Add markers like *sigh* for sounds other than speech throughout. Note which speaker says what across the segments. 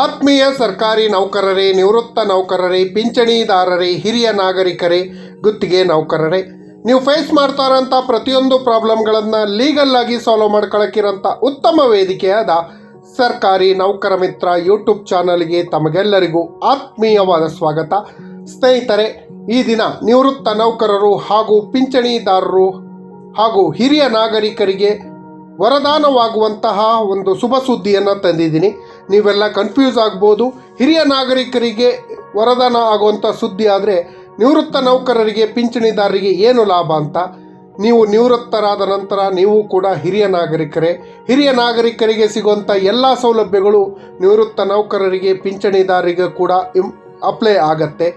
Speaker 1: ಆತ್ಮೀಯ ಸರ್ಕಾರಿ ನೌಕರರೇ, ನಿವೃತ್ತ ನೌಕರರೇ, ಪಿಂಚಣಿದಾರರೇ, ಹಿರಿಯ ನಾಗರಿಕರೇ, ಗುತ್ತಿಗೆ ನೌಕರರೇ, ನೀವು ಫೇಸ್ ಮಾಡ್ತಾ ಇರೋಂಥ ಪ್ರತಿಯೊಂದು ಪ್ರಾಬ್ಲಮ್ಗಳನ್ನು ಲೀಗಲ್ ಆಗಿ ಸಾಲ್ವ್ ಮಾಡ್ಕೊಳಕ್ಕಿರೋಂಥ ಉತ್ತಮ ವೇದಿಕೆಯಾದ ಸರ್ಕಾರಿ ನೌಕರ ಮಿತ್ರ ಯೂಟ್ಯೂಬ್ ಚಾನಲ್ಗೆ ತಮಗೆಲ್ಲರಿಗೂ ಆತ್ಮೀಯವಾದ ಸ್ವಾಗತ. ಸ್ನೇಹಿತರೆ, ಈ ದಿನ ನಿವೃತ್ತ ನೌಕರರು ಹಾಗೂ ಪಿಂಚಣಿದಾರರು ಹಾಗೂ ಹಿರಿಯ ನಾಗರಿಕರಿಗೆ ವರದಾನವಾಗುವಂತಹ ಒಂದು ಶುಭ ಸುದ್ದಿಯನ್ನು ತಂದಿದ್ದೀನಿ. ನೀವೆಲ್ಲ ಕನ್ಫ್ಯೂಸ್ ಆಗ್ಬೋದು. ಹಿರಿಯ ನಾಗರಿಕರಿಗೆ ವರದಾನ ಆಗುವಂಥ ಸುದ್ದಿ ಆದರೆ ನಿವೃತ್ತ ನೌಕರರಿಗೆ, ಪಿಂಚಣಿದಾರರಿಗೆ ಏನು ಲಾಭ ಅಂತ? ನೀವು ನಿವೃತ್ತರಾದ ನಂತರ ನೀವು ಕೂಡ ಹಿರಿಯ ನಾಗರಿಕರೇ. ಹಿರಿಯ ನಾಗರಿಕರಿಗೆ ಸಿಗುವಂಥ ಎಲ್ಲ ಸೌಲಭ್ಯಗಳು ನಿವೃತ್ತ ನೌಕರರಿಗೆ, ಪಿಂಚಣಿದಾರರಿಗೆ ಕೂಡ ಅಪ್ಲೈ ಆಗತ್ತೆ.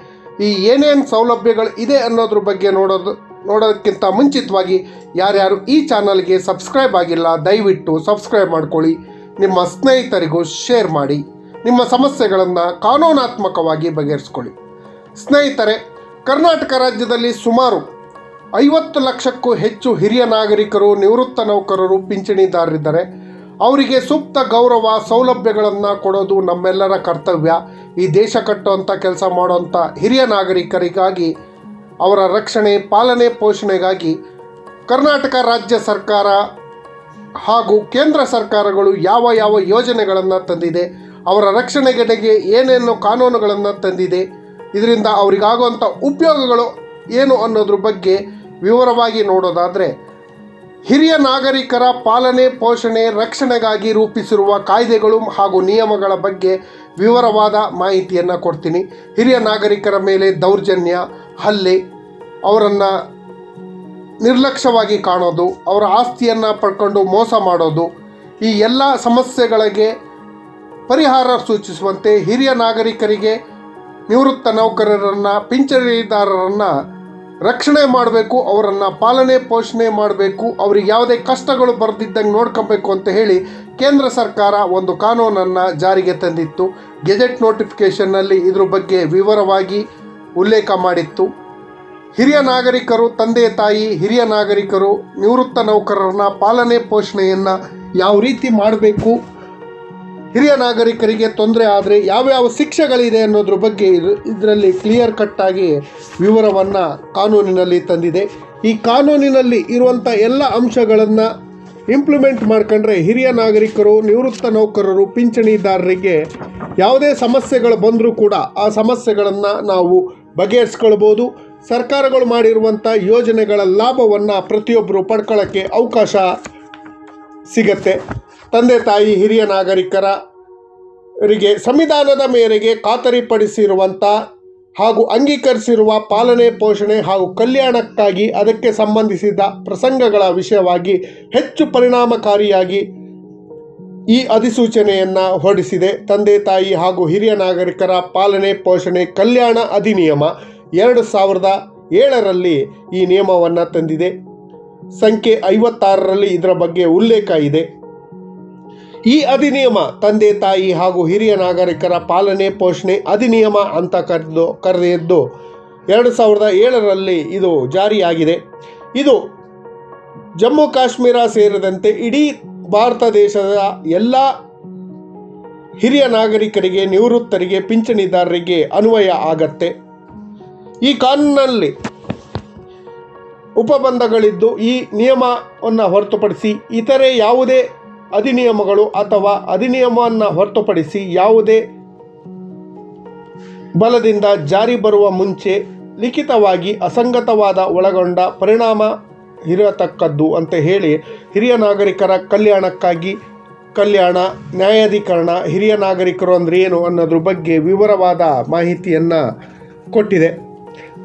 Speaker 1: ಈ ಏನೇನು ಸೌಲಭ್ಯಗಳು ಇದೆ ಅನ್ನೋದ್ರ ಬಗ್ಗೆ ನೋಡೋದು ನೋಡೋದಕ್ಕಿಂತ ಮುಂಚಿತವಾಗಿ ಯಾರ್ಯಾರು ಈ ಚಾನಲ್ಗೆ ಸಬ್ಸ್ಕ್ರೈಬ್ ಆಗಿಲ್ಲ, ದಯವಿಟ್ಟು ಸಬ್ಸ್ಕ್ರೈಬ್ ಮಾಡ್ಕೊಳ್ಳಿ. ನಿಮ್ಮ ಸ್ನೇಹಿತರಿಗೂ ಶೇರ್ ಮಾಡಿ, ನಿಮ್ಮ ಸಮಸ್ಯೆಗಳನ್ನು ಕಾನೂನಾತ್ಮಕವಾಗಿ ಬಗೆಹರಿಸ್ಕೊಳ್ಳಿ. ಸ್ನೇಹಿತರೆ, ಕರ್ನಾಟಕ ರಾಜ್ಯದಲ್ಲಿ ಸುಮಾರು ಐವತ್ತು ಲಕ್ಷಕ್ಕೂ ಹೆಚ್ಚು ಹಿರಿಯ ನಾಗರಿಕರು, ನಿವೃತ್ತ ನೌಕರರು, ಪಿಂಚಣಿದಾರರಿದ್ದಾರೆ. ಅವರಿಗೆ ಸೂಕ್ತ ಗೌರವ, ಸೌಲಭ್ಯಗಳನ್ನು ಕೊಡೋದು ನಮ್ಮೆಲ್ಲರ ಕರ್ತವ್ಯ. ಈ ದೇಶ ಕಟ್ಟುವಂಥ ಕೆಲಸ ಮಾಡುವಂಥ ಹಿರಿಯ ನಾಗರಿಕರಿಗಾಗಿ, ಅವರ ರಕ್ಷಣೆ, ಪಾಲನೆ, ಪೋಷಣೆಗಾಗಿ ಕರ್ನಾಟಕ ರಾಜ್ಯ ಸರ್ಕಾರ ಹಾಗೂ ಕೇಂದ್ರ ಸರ್ಕಾರಗಳು ಯಾವ ಯಾವ ಯೋಜನೆಗಳನ್ನು ತಂದಿದೆ, ಅವರ ರಕ್ಷಣೆಗೆಡೆಗೆ ಏನೇನು ಕಾನೂನುಗಳನ್ನು ತಂದಿದೆ, ಇದರಿಂದ ಅವರಿಗಾಗುವಂಥ ಉಪಯೋಗಗಳು ಏನು ಅನ್ನೋದ್ರ ಬಗ್ಗೆ ವಿವರವಾಗಿ ನೋಡೋದಾದರೆ, ಹಿರಿಯ ನಾಗರಿಕರ ಪಾಲನೆ, ಪೋಷಣೆ, ರಕ್ಷಣೆಗಾಗಿ ರೂಪಿಸಿರುವ ಕಾಯ್ದೆಗಳು ಹಾಗೂ ನಿಯಮಗಳ ಬಗ್ಗೆ ವಿವರವಾದ ಮಾಹಿತಿಯನ್ನು ಕೊಡ್ತೀನಿ. ಹಿರಿಯ ನಾಗರಿಕರ ಮೇಲೆ ದೌರ್ಜನ್ಯ, ಹಲ್ಲೆ, ಅವರನ್ನು ನಿರ್ಲಕ್ಷ್ಯವಾಗಿ ಕಾಣೋದು, ಅವರ ಆಸ್ತಿಯನ್ನು ಪಡ್ಕೊಂಡು ಮೋಸ ಮಾಡೋದು, ಈ ಎಲ್ಲ ಸಮಸ್ಯೆಗಳಿಗೆ ಪರಿಹಾರ ಸೂಚಿಸುವಂತೆ ಹಿರಿಯ ನಾಗರಿಕರಿಗೆ ನಿವೃತ್ತ ನೌಕರರನ್ನು, ಪಿಂಚಣಿದಾರರನ್ನು ರಕ್ಷಣೆ ಮಾಡಬೇಕು, ಅವರನ್ನು ಪಾಲನೆ ಪೋಷಣೆ ಮಾಡಬೇಕು, ಅವ್ರಿಗೆ ಯಾವುದೇ ಕಷ್ಟಗಳು ಬರೆದಿದ್ದಂಗೆ ನೋಡ್ಕೋಬೇಕು ಅಂತ ಹೇಳಿ ಕೇಂದ್ರ ಸರ್ಕಾರ ಒಂದು ಕಾನೂನನ್ನು ಜಾರಿಗೆ ತಂದಿತ್ತು. ಗೆಜೆಟ್ ನೋಟಿಫಿಕೇಷನ್ನಲ್ಲಿ ಇದ್ರ ಬಗ್ಗೆ ವಿವರವಾಗಿ ಉಲ್ಲೇಖ ಮಾಡಿತ್ತು. ಹಿರಿಯ ನಾಗರಿಕರು ತಂದೆ ತಾಯಿ, ಹಿರಿಯ ನಾಗರಿಕರು, ನಿವೃತ್ತ ನೌಕರರನ್ನ ಪಾಲನೆ ಪೋಷಣೆಯನ್ನು ಯಾವ ರೀತಿ ಮಾಡಬೇಕು? ಹಿರಿಯ ನಾಗರಿಕರಿಗೆ ತೊಂದರೆ ಆದರೆ ಯಾವ್ಯಾವ ಶಿಕ್ಷೆಗಳಿದೆ ಅನ್ನೋದ್ರ ಬಗ್ಗೆ ಇದು, ಇದರಲ್ಲಿ ಕ್ಲಿಯರ್ ಕಟ್ಟಾಗಿ ವಿವರವನ್ನು ಕಾನೂನಿನಲ್ಲಿ ತಂದಿದೆ. ಈ ಕಾನೂನಿನಲ್ಲಿ ಇರುವಂಥ ಎಲ್ಲ ಅಂಶಗಳನ್ನು ಇಂಪ್ಲಿಮೆಂಟ್ ಮಾಡ್ಕೊಂಡ್ರೆ ಹಿರಿಯ ನಾಗರಿಕರು, ನಿವೃತ್ತ ನೌಕರರು, ಪಿಂಚಣಿದಾರರಿಗೆ ಯಾವುದೇ ಸಮಸ್ಯೆಗಳು ಬಂದರೂ ಕೂಡ ಆ ಸಮಸ್ಯೆಗಳನ್ನು ನಾವು ಬಗೆಹರಿಸ್ಕೊಳ್ಬೋದು. ಸರ್ಕಾರಗಳು ಮಾಡಿರುವಂಥ ಯೋಜನೆಗಳ ಲಾಭವನ್ನು ಪ್ರತಿಯೊಬ್ಬರು ಪಡ್ಕೊಳ್ಳೋಕ್ಕೆ ಅವಕಾಶ ಸಿಗತ್ತೆ. ತಂದೆ, ತಾಯಿ, ಹಿರಿಯ ನಾಗರಿಕರ ರಿಗೆ ಸಂವಿಧಾನದ ಮೇರೆಗೆ ಖಾತರಿಪಡಿಸಿರುವಂಥ ಹಾಗೂ ಅಂಗೀಕರಿಸಿರುವ ಪಾಲನೆ, ಪೋಷಣೆ ಹಾಗೂ ಕಲ್ಯಾಣಕ್ಕಾಗಿ ಅದಕ್ಕೆ ಸಂಬಂಧಿಸಿದ ಪ್ರಸಂಗಗಳ ವಿಷಯವಾಗಿ ಹೆಚ್ಚು ಪರಿಣಾಮಕಾರಿಯಾಗಿ ಈ ಅಧಿಸೂಚನೆಯನ್ನು ಹೊರಡಿಸಿದೆ. ತಂದೆ, ತಾಯಿ ಹಾಗೂ ಹಿರಿಯ ನಾಗರಿಕರ ಪಾಲನೆ, ಪೋಷಣೆ, ಕಲ್ಯಾಣ ಅಧಿನಿಯಮ. ಎರಡು ಸಾವಿರದ ಏಳರಲ್ಲಿ ಈ ನಿಯಮವನ್ನು ತಂದಿದೆ. ಸಂಖ್ಯೆ ಐವತ್ತಾರರಲ್ಲಿ ಇದರ ಬಗ್ಗೆ ಉಲ್ಲೇಖ ಇದೆ. ಈ ಅಧಿನಿಯಮ ತಂದೆ ತಾಯಿ ಹಾಗೂ ಹಿರಿಯ ನಾಗರಿಕರ ಪಾಲನೆ ಪೋಷಣೆ ಅಧಿನಿಯಮ ಅಂತ ಕರೆದು ಕರೆದಿದ್ದು ಎರಡು ಸಾವಿರದ ಏಳರಲ್ಲಿ ಇದು ಜಾರಿಯಾಗಿದೆ. ಇದು ಜಮ್ಮು ಕಾಶ್ಮೀರ ಸೇರಿದಂತೆ ಇಡೀ ಭಾರತ ದೇಶದ ಎಲ್ಲ ಹಿರಿಯ ನಾಗರಿಕರಿಗೆ, ನಿವೃತ್ತರಿಗೆ, ಪಿಂಚಣಿದಾರರಿಗೆ ಅನ್ವಯ ಆಗತ್ತೆ. ಈ ಕಾನೂನಿನಲ್ಲಿ ಉಪಬಂಧಗಳಿದ್ದು ಈ ನಿಯಮವನ್ನು ಹೊರತುಪಡಿಸಿ ಇತರೆ ಯಾವುದೇ ಅಧಿನಿಯಮಗಳು ಅಥವಾ ಅಧಿನಿಯಮವನ್ನು ಹೊರತುಪಡಿಸಿ ಯಾವುದೇ ಬಲದಿಂದ ಜಾರಿ ಬರುವ ಮುಂಚೆ ಲಿಖಿತವಾಗಿ ಅಸಂಗತವಾದ ಒಳಗೊಂಡ ಪರಿಣಾಮ ಇರತಕ್ಕದ್ದು ಅಂತ ಹೇಳಿ ಹಿರಿಯ ನಾಗರಿಕರ ಕಲ್ಯಾಣಕ್ಕಾಗಿ ಕಲ್ಯಾಣ, ನ್ಯಾಯಾಧೀಕರಣ, ಹಿರಿಯ ನಾಗರಿಕರು ಅಂದರೆ ಏನು ಅನ್ನೋದ್ರ ಬಗ್ಗೆ ವಿವರವಾದ ಮಾಹಿತಿಯನ್ನು ಕೊಟ್ಟಿದೆ.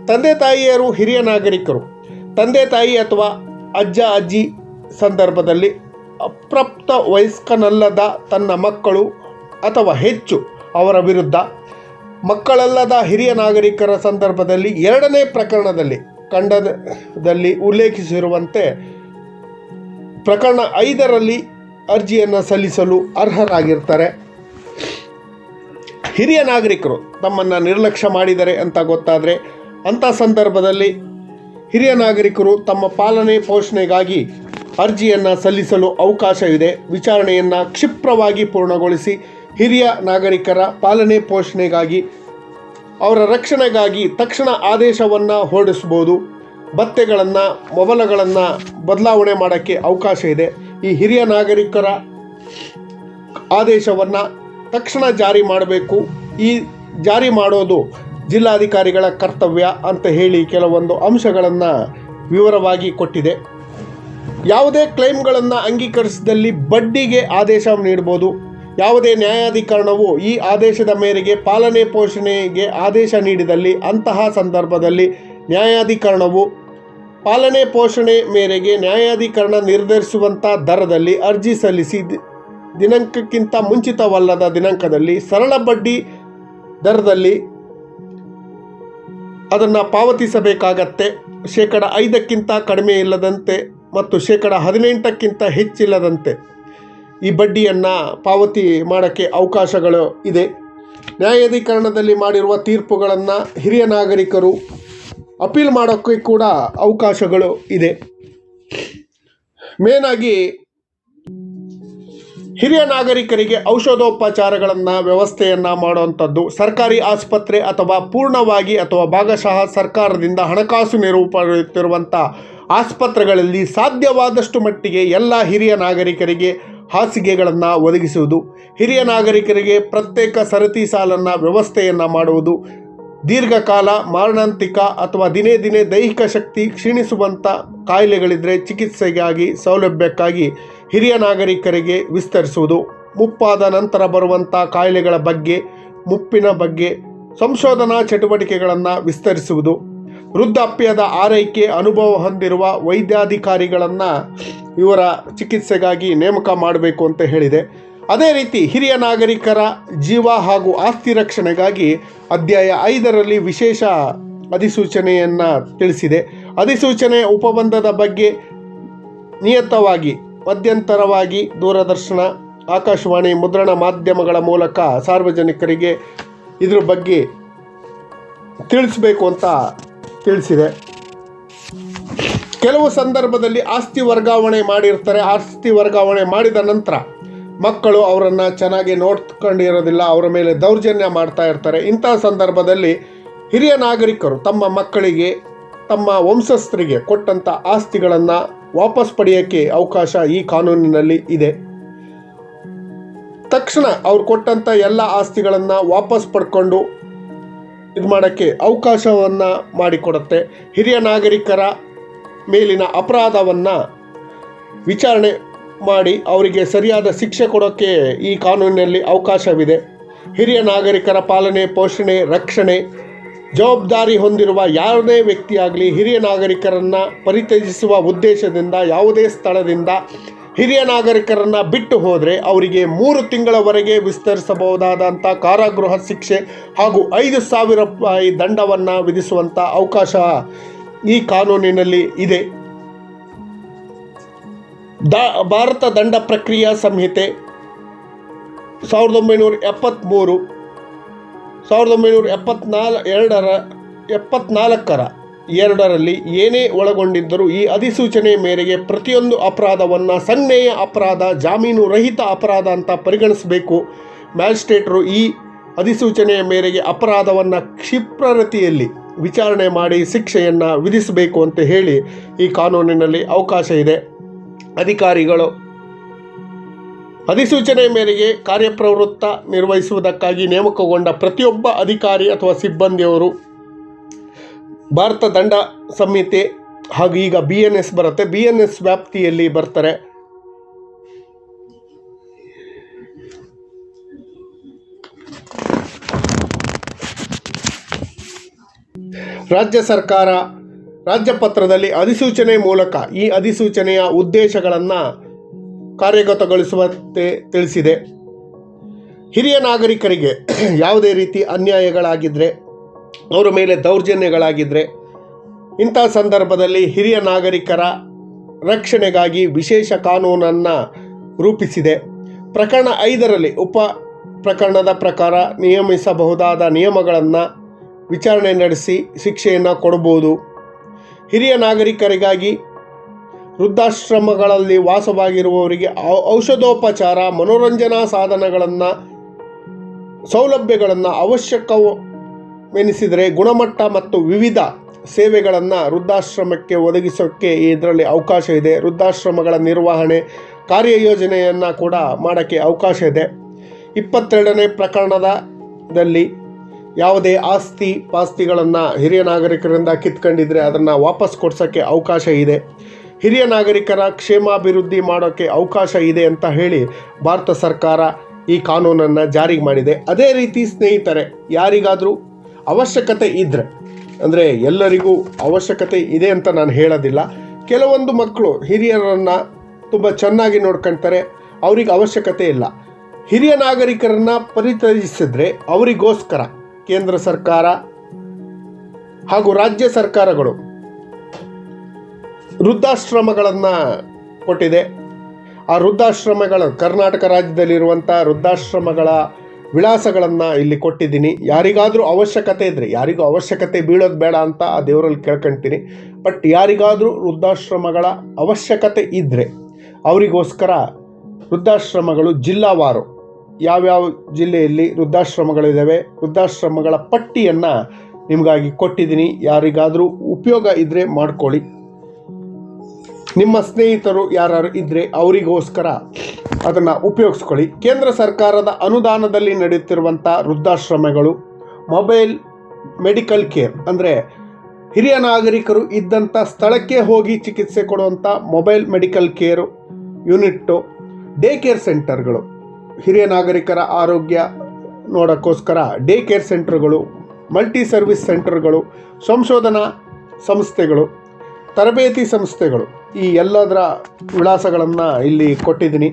Speaker 1: ತಂದೆ ತಾಯಿಯರು ಹಿರಿಯ ನಾಗರಿಕರು. ತಂದೆ ತಾಯಿ ಅಥವಾ ಅಜ್ಜ, ಅಜ್ಜಿ ಸಂದರ್ಭದಲ್ಲಿ ಅಪ್ರಾಪ್ತ ವಯಸ್ಕನಲ್ಲದ ತನ್ನ ಮಕ್ಕಳು ಅಥವಾ ಹೆಚ್ಚು ಅವರ ವಿರುದ್ಧ, ಮಕ್ಕಳಲ್ಲದ ಹಿರಿಯ ನಾಗರಿಕರ ಸಂದರ್ಭದಲ್ಲಿ ಎರಡನೇ ಪ್ರಕರಣದಲ್ಲಿ, ಖಂಡದಲ್ಲಿ ಉಲ್ಲೇಖಿಸಿರುವಂತೆ ಪ್ರಕರಣ ಐದರಲ್ಲಿ ಅರ್ಜಿಯನ್ನು ಸಲ್ಲಿಸಲು ಅರ್ಹರಾಗಿರ್ತಾರೆ. ಹಿರಿಯ ನಾಗರಿಕರು ತಮ್ಮನ್ನು ನಿರ್ಲಕ್ಷ್ಯ ಮಾಡಿದರೆ ಅಂತ ಗೊತ್ತಾದರೆ ಅಂಥ ಸಂದರ್ಭದಲ್ಲಿ ಹಿರಿಯ ನಾಗರಿಕರು ತಮ್ಮ ಪಾಲನೆ ಪೋಷಣೆಗಾಗಿ ಅರ್ಜಿಯನ್ನು ಸಲ್ಲಿಸಲು ಅವಕಾಶವಿದೆ ವಿಚಾರಣೆಯನ್ನು ಕ್ಷಿಪ್ರವಾಗಿ ಪೂರ್ಣಗೊಳಿಸಿ ಹಿರಿಯ ನಾಗರಿಕರ ಪಾಲನೆ ಪೋಷಣೆಗಾಗಿ ಅವರ ರಕ್ಷಣೆಗಾಗಿ ತಕ್ಷಣ ಆದೇಶವನ್ನು ಹೊರಡಿಸ್ಬೋದು ಭತ್ಯೆಗಳನ್ನು ಮೊಬಲಗಳನ್ನು ಬದಲಾವಣೆ ಮಾಡೋಕ್ಕೆ ಅವಕಾಶ ಇದೆ. ಈ ಹಿರಿಯ ನಾಗರಿಕರ ಆದೇಶವನ್ನು ತಕ್ಷಣ ಜಾರಿ ಮಾಡಬೇಕು. ಈ ಜಾರಿ ಮಾಡೋದು ಜಿಲ್ಲಾಧಿಕಾರಿಗಳ ಕರ್ತವ್ಯ ಅಂತ ಹೇಳಿ ಕೆಲವೊಂದು ಅಂಶಗಳನ್ನು ವಿವರವಾಗಿ ಕೊಟ್ಟಿದೆ. ಯಾವುದೇ ಕ್ಲೈಮ್ಗಳನ್ನು ಅಂಗೀಕರಿಸಿದಲ್ಲಿ ಬಡ್ಡಿಗೆ ಆದೇಶ ನೀಡಬಹುದು ಯಾವುದೇ ನ್ಯಾಯಾಧಿಕರಣವು ಈ ಆದೇಶದ ಮೇರೆಗೆ ಪಾಲನೆ ಪೋಷಣೆಗೆ ಆದೇಶ ನೀಡಿದಲ್ಲಿ ಅಂತಹ ಸಂದರ್ಭದಲ್ಲಿ ನ್ಯಾಯಾಧಿಕರಣವು ಪಾಲನೆ ಪೋಷಣೆ ಮೇರೆಗೆ ನ್ಯಾಯಾಧಿಕರಣ ನಿರ್ಧರಿಸುವಂಥ ದರದಲ್ಲಿ ಅರ್ಜಿ ಸಲ್ಲಿಸಿ ದಿನಾಂಕಕ್ಕಿಂತ ಮುಂಚಿತವಲ್ಲದ ದಿನಾಂಕದಲ್ಲಿ ಸರಳ ಬಡ್ಡಿ ದರದಲ್ಲಿ ಅದನ್ನು ಪಾವತಿಸಬೇಕಾಗತ್ತೆ. ಶೇಕಡ ಐದಕ್ಕಿಂತ ಕಡಿಮೆ ಇಲ್ಲದಂತೆ ಮತ್ತು ಶೇಕಡ ಹದಿನೆಂಟಕ್ಕಿಂತ ಹೆಚ್ಚಿಲ್ಲದಂತೆ ಈ ಬಡ್ಡಿಯನ್ನು ಪಾವತಿ ಮಾಡೋಕ್ಕೆ ಅವಕಾಶಗಳು ಇದೆ. ನ್ಯಾಯಾಧೀಕರಣದಲ್ಲಿ ಮಾಡಿರುವ ತೀರ್ಪುಗಳನ್ನು ಹಿರಿಯ ನಾಗರಿಕರು ಅಪೀಲ್ ಮಾಡೋಕ್ಕೆ ಕೂಡ ಅವಕಾಶಗಳು ಇದೆ. ಮೇನಾಗಿ ಹಿರಿಯ ನಾಗರಿಕರಿಗೆ ಔಷಧೋಪಚಾರಗಳನ್ನು ವ್ಯವಸ್ಥೆಯನ್ನು ಮಾಡುವಂಥದ್ದು ಸರ್ಕಾರಿ ಆಸ್ಪತ್ರೆ ಅಥವಾ ಪೂರ್ಣವಾಗಿ ಅಥವಾ ಭಾಗಶಃ ಸರ್ಕಾರದಿಂದ ಹಣಕಾಸು ನೆರವು ಪಡೆಯುತ್ತಿರುವಂಥ ಆಸ್ಪತ್ರೆಗಳಲ್ಲಿ ಸಾಧ್ಯವಾದಷ್ಟು ಮಟ್ಟಿಗೆ ಎಲ್ಲ ಹಿರಿಯ ನಾಗರಿಕರಿಗೆ ಹಾಸಿಗೆಗಳನ್ನು ಒದಗಿಸುವುದು. ಹಿರಿಯ ನಾಗರಿಕರಿಗೆ ಪ್ರತ್ಯೇಕ ಸರತಿ ಸಾಲನ್ನು ವ್ಯವಸ್ಥೆಯನ್ನು ಮಾಡುವುದು. ದೀರ್ಘಕಾಲ, ಮಾರಣಾಂತಿಕ ಅಥವಾ ದಿನೇ ದಿನೇ ದೈಹಿಕ ಶಕ್ತಿ ಕ್ಷೀಣಿಸುವಂಥ ಕಾಯಿಲೆಗಳಿದ್ದರೆ ಚಿಕಿತ್ಸೆಗಾಗಿ, ಸೌಲಭ್ಯಕ್ಕಾಗಿ ಹಿರಿಯ ನಾಗರಿಕರಿಗೆ ವಿಸ್ತರಿಸುವುದು, ಮುಪ್ಪಾದ ನಂತರ ಬರುವಂಥ ಕಾಯಿಲೆಗಳ ಬಗ್ಗೆ, ಮುಪ್ಪಿನ ಬಗ್ಗೆ ಸಂಶೋಧನಾ ಚಟುವಟಿಕೆಗಳನ್ನು ವಿಸ್ತರಿಸುವುದು ವೃದ್ಧಾಪ್ಯದ ಆರೈಕೆ ಅನುಭವ ಹೊಂದಿರುವ ವೈದ್ಯಾಧಿಕಾರಿಗಳನ್ನು ಇವರ ಚಿಕಿತ್ಸೆಗಾಗಿ ನೇಮಕ ಮಾಡಬೇಕು ಅಂತ ಹೇಳಿದೆ. ಅದೇ ರೀತಿ ಹಿರಿಯ ನಾಗರಿಕರ ಜೀವ ಹಾಗೂ ಆಸ್ತಿ ರಕ್ಷಣೆಗಾಗಿ ಅಧ್ಯಾಯ ಐದರಲ್ಲಿ ವಿಶೇಷ ಅಧಿಸೂಚನೆಯನ್ನು ತಿಳಿಸಿದೆ. ಅಧಿಸೂಚನೆ ಉಪಬಂಧದ ಬಗ್ಗೆ ನಿಯತವಾಗಿ ಮಧ್ಯಂತರವಾಗಿ ದೂರದರ್ಶನ, ಆಕಾಶವಾಣಿ, ಮುದ್ರಣ ಮಾಧ್ಯಮಗಳ ಮೂಲಕ ಸಾರ್ವಜನಿಕರಿಗೆ ಇದ್ರ ಬಗ್ಗೆ ತಿಳಿಸಬೇಕು ಅಂತ ತಿಳಿಸಿದೆ. ಕೆಲವು ಸಂದರ್ಭದಲ್ಲಿ ಆಸ್ತಿ ವರ್ಗಾವಣೆ ಮಾಡಿರ್ತಾರೆ. ಆಸ್ತಿ ವರ್ಗಾವಣೆ ಮಾಡಿದ ನಂತರ ಮಕ್ಕಳು ಅವರನ್ನು ಚೆನ್ನಾಗಿ ನೋಡ್ಕೊಂಡಿರೋದಿಲ್ಲ, ಅವರ ಮೇಲೆ ದೌರ್ಜನ್ಯ ಮಾಡ್ತಾ ಇರ್ತಾರೆ. ಇಂತಹ ಸಂದರ್ಭದಲ್ಲಿ ಹಿರಿಯ ನಾಗರಿಕರು ತಮ್ಮ ಮಕ್ಕಳಿಗೆ, ತಮ್ಮ ವಂಶಸ್ಥರಿಗೆ ಕೊಟ್ಟಂಥ ಆಸ್ತಿಗಳನ್ನು ವಾಪಸ್ ಪಡೆಯೋಕ್ಕೆ ಅವಕಾಶ ಈ ಕಾನೂನಿನಲ್ಲಿ ಇದೆ. ತಕ್ಷಣ ಅವ್ರು ಕೊಟ್ಟಂಥ ಎಲ್ಲ ಆಸ್ತಿಗಳನ್ನು ವಾಪಸ್ ಪಡ್ಕೊಂಡು ಇದು ಮಾಡೋಕ್ಕೆ ಅವಕಾಶವನ್ನು ಮಾಡಿಕೊಡುತ್ತೆ. ಹಿರಿಯ ನಾಗರಿಕರ ಮೇಲಿನ ಅಪರಾಧವನ್ನು ವಿಚಾರಣೆ ಮಾಡಿ ಅವರಿಗೆ ಸರಿಯಾದ ಶಿಕ್ಷೆ ಕೊಡೋಕ್ಕೆ ಈ ಕಾನೂನಿನಲ್ಲಿ ಅವಕಾಶವಿದೆ. ಹಿರಿಯ ನಾಗರಿಕರ ಪಾಲನೆ, ಪೋಷಣೆ, ರಕ್ಷಣೆ ಜವಾಬ್ದಾರಿ ಹೊಂದಿರುವ ಯಾವುದೇ ವ್ಯಕ್ತಿಯಾಗಲಿ ಹಿರಿಯ ನಾಗರಿಕರನ್ನು ಪರಿತ್ಯಜಿಸುವ ಉದ್ದೇಶದಿಂದ, ಯಾವುದೇ ಸ್ಥಳದಿಂದ ಹಿರಿಯ ನಾಗರಿಕರನ್ನು ಬಿಟ್ಟು ಹೋದರೆ ಅವರಿಗೆ ಮೂರು ತಿಂಗಳವರೆಗೆ ವಿಸ್ತರಿಸಬಹುದಾದಂಥ ಕಾರಾಗೃಹ ಶಿಕ್ಷೆ ಹಾಗೂ ಐದು ಸಾವಿರ ರೂಪಾಯಿ ದಂಡವನ್ನು ವಿಧಿಸುವಂಥ ಅವಕಾಶ ಈ ಕಾನೂನಿನಲ್ಲಿ ಇದೆ. ದ, ಭಾರತ ದಂಡ ಪ್ರಕ್ರಿಯಾ ಸಂಹಿತೆ ಸಾವಿರದ ಒಂಬೈನೂರ ಎಪ್ಪತ್ತ್ಮೂರು ಸಾವಿರದ ಒಂಬೈನೂರ ಎಪ್ಪತ್ನಾಲ್, ಎರಡರ, ಎಪ್ಪತ್ನಾಲ್ಕರ, ಎರಡರಲ್ಲಿ ಏನೇ ಒಳಗೊಂಡಿದ್ದರೂ ಈ ಅಧಿಸೂಚನೆ ಮೇರೆಗೆ ಪ್ರತಿಯೊಂದು ಅಪರಾಧವನ್ನು ಸಂಜ್ಞೆಯ ಅಪರಾಧ ಜಾಮೀನು ರಹಿತ ಅಪರಾಧ ಅಂತ ಪರಿಗಣಿಸಬೇಕು. ಮ್ಯಾಜಿಸ್ಟ್ರೇಟರು ಈ ಅಧಿಸೂಚನೆಯ ಮೇರೆಗೆ ಅಪರಾಧವನ್ನು ಕ್ಷಿಪ್ರರತಿಯಲ್ಲಿ ವಿಚಾರಣೆ ಮಾಡಿ ಶಿಕ್ಷೆಯನ್ನು ವಿಧಿಸಬೇಕು ಅಂತ ಹೇಳಿ ಈ ಕಾನೂನಿನಲ್ಲಿ ಅವಕಾಶ ಇದೆ. ಅಧಿಕಾರಿಗಳು ಅಧಿಸೂಚನೆ ಮೇರೆಗೆ ಕಾರ್ಯಪ್ರವೃತ್ತ ನಿರ್ವಹಿಸುವುದಕ್ಕಾಗಿ ನೇಮಕಗೊಂಡ ಪ್ರತಿಯೊಬ್ಬ ಅಧಿಕಾರಿ ಅಥವಾ ಸಿಬ್ಬಂದಿಯವರು ಭಾರತ ದಂಡ ಸಂಹಿತೆ ಹಾಗೂ ಈಗ ಬಿ ಎನ್ ಎಸ್ ಬರುತ್ತೆ. ಬಿ ಎನ್ ಎಸ್ ವ್ಯಾಪ್ತಿಯಲ್ಲಿ ಬರ್ತಾರೆ. ರಾಜ್ಯ ಸರ್ಕಾರ ರಾಜ್ಯಪತ್ರದಲ್ಲಿ ಅಧಿಸೂಚನೆ ಮೂಲಕ ಈ ಅಧಿಸೂಚನೆಯ ಉದ್ದೇಶಗಳನ್ನು ಕಾರ್ಯಗತಗೊಳಿಸುವಂತೆ ತಿಳಿಸಿದೆ. ಹಿರಿಯ ನಾಗರಿಕರಿಗೆ *clears throat* ಯಾವುದೇ ರೀತಿ ಅನ್ಯಾಯಗಳಾಗಿದ್ದರೆ ಅವರ ಮೇಲೆ ದೌರ್ಜನ್ಯಗಳಾಗಿದ್ದರೆ ಇಂಥ ಸಂದರ್ಭದಲ್ಲಿ ಹಿರಿಯ ನಾಗರಿಕರ ರಕ್ಷಣೆಗಾಗಿ ವಿಶೇಷ ಕಾನೂನನ್ನು ರೂಪಿಸಿದೆ. ಪ್ರಕರಣ ಐದರಲ್ಲಿ ಉಪ ಪ್ರಕರಣದ ಪ್ರಕಾರ ನಿಯಮಿಸಬಹುದಾದ ನಿಯಮಗಳನ್ನು ವಿಚಾರಣೆ ನಡೆಸಿ ಶಿಕ್ಷೆಯನ್ನು ಕೊಡಬಹುದು. ಹಿರಿಯ ನಾಗರಿಕರಿಗಾಗಿ ವೃದ್ಧಾಶ್ರಮಗಳಲ್ಲಿ ವಾಸವಾಗಿರುವವರಿಗೆ ಔಷಧೋಪಚಾರ, ಮನೋರಂಜನಾ ಸಾಧನಗಳನ್ನು, ಸೌಲಭ್ಯಗಳನ್ನು ಅವಶ್ಯಕವೆನಿಸಿದರೆ ಗುಣಮಟ್ಟ ಮತ್ತು ವಿವಿಧ ಸೇವೆಗಳನ್ನು ವೃದ್ಧಾಶ್ರಮಕ್ಕೆ ಒದಗಿಸೋಕ್ಕೆ ಇದರಲ್ಲಿ ಅವಕಾಶ ಇದೆ. ವೃದ್ಧಾಶ್ರಮಗಳ ನಿರ್ವಹಣೆ ಕಾರ್ಯಯೋಜನೆಯನ್ನು ಕೂಡ ಮಾಡೋಕ್ಕೆ ಅವಕಾಶ ಇದೆ. ಇಪ್ಪತ್ತೆರಡನೇ ಪ್ರಕರಣದಲ್ಲಿ ಯಾವುದೇ ಆಸ್ತಿ ಪಾಸ್ತಿಗಳನ್ನು ಹಿರಿಯ ನಾಗರಿಕರಿಂದ ಕಿತ್ಕೊಂಡಿದ್ರೆ ಅದನ್ನು ವಾಪಸ್ ಕೊಡ್ಸೋಕ್ಕೆ ಅವಕಾಶ ಇದೆ. ಹಿರಿಯ ನಾಗರಿಕರ ಕ್ಷೇಮಾಭಿವೃದ್ಧಿ ಮಾಡೋಕ್ಕೆ ಅವಕಾಶ ಇದೆ ಅಂತ ಹೇಳಿ ಭಾರತ ಸರ್ಕಾರ ಈ ಕಾನೂನನ್ನು ಜಾರಿಗೆ ಮಾಡಿದೆ. ಅದೇ ರೀತಿ ಸ್ನೇಹಿತರೆ, ಯಾರಿಗಾದರೂ ಅವಶ್ಯಕತೆ ಇದ್ದರೆ ಅಂದರೆ ಎಲ್ಲರಿಗೂ ಅವಶ್ಯಕತೆ ಇದೆ ಅಂತ ನಾನು ಹೇಳೋದಿಲ್ಲ. ಕೆಲವೊಂದು ಮಕ್ಕಳು ಹಿರಿಯರನ್ನು ತುಂಬ ಚೆನ್ನಾಗಿ ನೋಡ್ಕೊಳ್ತಾರೆ ಅವ್ರಿಗೆ ಅವಶ್ಯಕತೆ ಇಲ್ಲ. ಹಿರಿಯ ನಾಗರಿಕರನ್ನು ಪರಿಚಯಿಸಿದ್ರೆ ಅವರಿಗೋಸ್ಕರ ಕೇಂದ್ರ ಸರ್ಕಾರ ಹಾಗೂ ರಾಜ್ಯ ಸರ್ಕಾರಗಳು ವೃದ್ಧಾಶ್ರಮಗಳನ್ನು ಕೊಟ್ಟಿದೆ. ಆ ವೃದ್ಧಾಶ್ರಮಗಳ ಕರ್ನಾಟಕ ರಾಜ್ಯದಲ್ಲಿರುವಂಥ ವೃದ್ಧಾಶ್ರಮಗಳ ವಿಳಾಸಗಳನ್ನು ಇಲ್ಲಿ ಕೊಟ್ಟಿದ್ದೀನಿ. ಯಾರಿಗಾದರೂ ಅವಶ್ಯಕತೆ ಇದ್ದರೆ ಯಾರಿಗೂ ಅವಶ್ಯಕತೆ ಬೀಳೋದು ಬೇಡ ಅಂತ ಆ ದೇವರಲ್ಲಿ ಕೇಳ್ಕೊಂತೀನಿ. ಬಟ್ ಯಾರಿಗಾದರೂ ವೃದ್ಧಾಶ್ರಮಗಳ ಅವಶ್ಯಕತೆ ಇದ್ದರೆ ಅವರಿಗೋಸ್ಕರ ವೃದ್ಧಾಶ್ರಮಗಳು ಜಿಲ್ಲಾವಾರು. ಯಾವ್ಯಾವ ಜಿಲ್ಲೆಯಲ್ಲಿ ವೃದ್ಧಾಶ್ರಮಗಳಿದ್ದಾವೆ ವೃದ್ಧಾಶ್ರಮಗಳ ಪಟ್ಟಿಯನ್ನು ನಿಮಗಾಗಿ ಕೊಟ್ಟಿದ್ದೀನಿ. ಯಾರಿಗಾದರೂ ಉಪಯೋಗ ಇದ್ದರೆ ಮಾಡ್ಕೊಳ್ಳಿ. ನಿಮ್ಮ ಸ್ನೇಹಿತರು ಯಾರು ಇದ್ದರೆ ಅವರಿಗೋಸ್ಕರ ಅದನ್ನು ಉಪಯೋಗಿಸ್ಕೊಳ್ಳಿ. ಕೇಂದ್ರ ಸರ್ಕಾರದ ಅನುದಾನದಲ್ಲಿ ನಡೆಯುತ್ತಿರುವಂಥ ವೃದ್ಧಾಶ್ರಮಗಳು, ಮೊಬೈಲ್, ಮೆಡಿಕಲ್ ಕೇರ್ ಅಂದರೆ ಹಿರಿಯ ನಾಗರಿಕರು ಇದ್ದಂಥ ಸ್ಥಳಕ್ಕೆ ಹೋಗಿ ಚಿಕಿತ್ಸೆ ಕೊಡುವಂಥ mobile, medical care unit, day care ಸೆಂಟರ್ಗಳು, ಹಿರಿಯ ನಾಗರಿಕರ ಆರೋಗ್ಯ ನೋಡೋಕ್ಕೋಸ್ಕರ ಡೇ ಕೇರ್ ಸೆಂಟರ್ಗಳು, ಮಲ್ಟಿ ಸರ್ವಿಸ್ ಸೆಂಟರ್ಗಳು, ಸಂಶೋಧನಾ ಸಂಸ್ಥೆಗಳು, ತರಬೇತಿ ಸಂಸ್ಥೆಗಳು. ಈ ಎಲ್ಲದರ ವಿಳಾಸಗಳನ್ನು ಇಲ್ಲಿ ಕೊಟ್ಟಿದ್ದೀನಿ.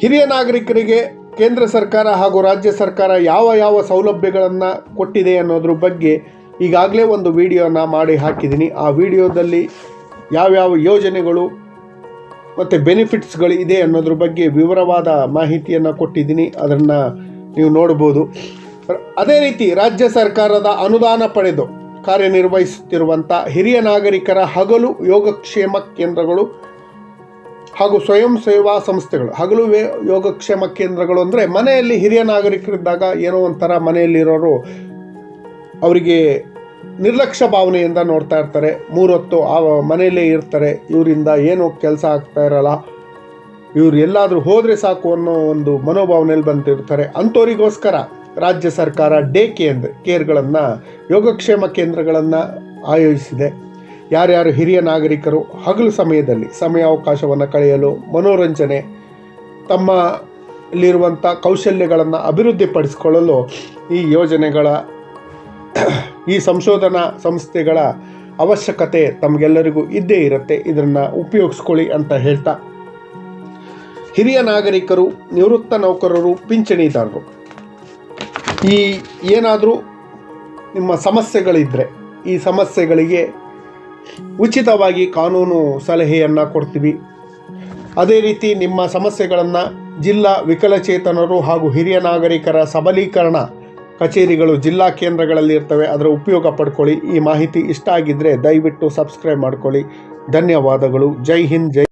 Speaker 1: ಹಿರಿಯ ನಾಗರಿಕರಿಗೆ ಕೇಂದ್ರ ಸರ್ಕಾರ ಹಾಗೂ ರಾಜ್ಯ ಸರ್ಕಾರ ಯಾವ ಯಾವ ಸೌಲಭ್ಯಗಳನ್ನು ಕೊಟ್ಟಿದೆ ಅನ್ನೋದ್ರ ಬಗ್ಗೆ ಈಗಾಗಲೇ ಒಂದು ವಿಡಿಯೋನ ಮಾಡಿ ಹಾಕಿದ್ದೀನಿ. ಆ ವಿಡಿಯೋದಲ್ಲಿ ಯಾವ್ಯಾವ ಯೋಜನೆಗಳು ಮತ್ತು ಬೆನಿಫಿಟ್ಸ್ಗಳು ಇದೆ ಅನ್ನೋದ್ರ ಬಗ್ಗೆ ವಿವರವಾದ ಮಾಹಿತಿಯನ್ನು ಕೊಟ್ಟಿದ್ದೀನಿ. ಅದನ್ನು ನೀವು ನೋಡ್ಬೋದು. ಅದೇ ರೀತಿ ರಾಜ್ಯ ಸರ್ಕಾರದ ಅನುದಾನ ಪಡೆದು ಕಾರ್ಯನಿರ್ವಹಿಸುತ್ತಿರುವಂಥ ಹಿರಿಯ ನಾಗರಿಕರ ಹಗಲು ಯೋಗಕ್ಷೇಮ ಕೇಂದ್ರಗಳು ಹಾಗೂ ಸ್ವಯಂ ಸೇವಾ ಸಂಸ್ಥೆಗಳು. ಹಗಲು ಯೋಗಕ್ಷೇಮ ಕೇಂದ್ರಗಳು ಅಂದರೆ ಮನೆಯಲ್ಲಿ ಹಿರಿಯ ನಾಗರಿಕರಿದ್ದಾಗ ಏನೋ ಒಂಥರ ಮನೆಯಲ್ಲಿರೋರು ಅವರಿಗೆ ನಿರ್ಲಕ್ಷ್ಯ ಭಾವನೆಯಿಂದ ನೋಡ್ತಾ ಇರ್ತಾರೆ. ಮೂರೊತ್ತು ಆ ಮನೆಯಲ್ಲೇ ಇರ್ತಾರೆ. ಇವರಿಂದ ಏನು ಕೆಲಸ ಆಗ್ತಾ ಇರಲ್ಲ. ಇವರು ಎಲ್ಲಾದರೂ ಹೋದರೆ ಸಾಕು ಅನ್ನೋ ಒಂದು ಮನೋಭಾವನೆಯಲ್ಲಿ ಬಂದಿರ್ತಾರೆ. ಅಂಥವರಿಗೋಸ್ಕರ ರಾಜ್ಯ ಸರ್ಕಾರ ಡೇ ಕೇಂದ್ರ ಕೇರ್ಗಳನ್ನು, ಯೋಗಕ್ಷೇಮ ಕೇಂದ್ರಗಳನ್ನು ಆಯೋಜಿಸಿದೆ. ಯಾರ್ಯಾರು ಹಿರಿಯ ನಾಗರಿಕರು ಹಗಲು ಸಮಯದಲ್ಲಿ ಸಮಯಾವಕಾಶವನ್ನು ಕಳೆಯಲು ಮನೋರಂಜನೆ ತಮ್ಮಲ್ಲಿರುವಂಥ ಕೌಶಲ್ಯಗಳನ್ನು ಅಭಿವೃದ್ಧಿಪಡಿಸಿಕೊಳ್ಳಲು ಈ ಯೋಜನೆಗಳ, ಈ ಸಂಶೋಧನಾ ಸಂಸ್ಥೆಗಳ ಅವಶ್ಯಕತೆ ತಮಗೆಲ್ಲರಿಗೂ ಇದ್ದೇ ಇರುತ್ತೆ. ಇದನ್ನು ಉಪಯೋಗಿಸ್ಕೊಳ್ಳಿ ಅಂತ ಹೇಳ್ತಾ. ಹಿರಿಯ ನಾಗರಿಕರು, ನಿವೃತ್ತ ನೌಕರರು, ಪಿಂಚಣಿದಾರರು. ಈ ಏನಾದರೂ ನಿಮ್ಮ ಸಮಸ್ಯೆಗಳಿದ್ದರೆ ಈ ಸಮಸ್ಯೆಗಳಿಗೆ ಉಚಿತವಾಗಿ ಕಾನೂನು ಸಲಹೆಯನ್ನು ಕೊಡ್ತೀವಿ. ಅದೇ ರೀತಿ ನಿಮ್ಮ ಸಮಸ್ಯೆಗಳನ್ನು ಜಿಲ್ಲಾ ವಿಕಲಚೇತನರು ಹಾಗೂ ಹಿರಿಯ ನಾಗರಿಕರ ಸಬಲೀಕರಣ ಕಚೇರಿಗಳು, ಜಿಲ್ಲಾ ಕೇಂದ್ರಗಳಲ್ಲಿ ಇರ್ತವೆ. ಅದರ ಉಪಯೋಗ ಪಡ್ಕೊಳ್ಳಿ. ಈ ಮಾಹಿತಿ ಇಷ್ಟ ಆಗಿದ್ದರೆ ದಯವಿಟ್ಟು ಸಬ್ಸ್ಕ್ರೈಬ್ ಮಾಡ್ಕೊಳ್ಳಿ. ಧನ್ಯವಾದಗಳು. ಜೈ ಹಿಂದ್, ಜೈ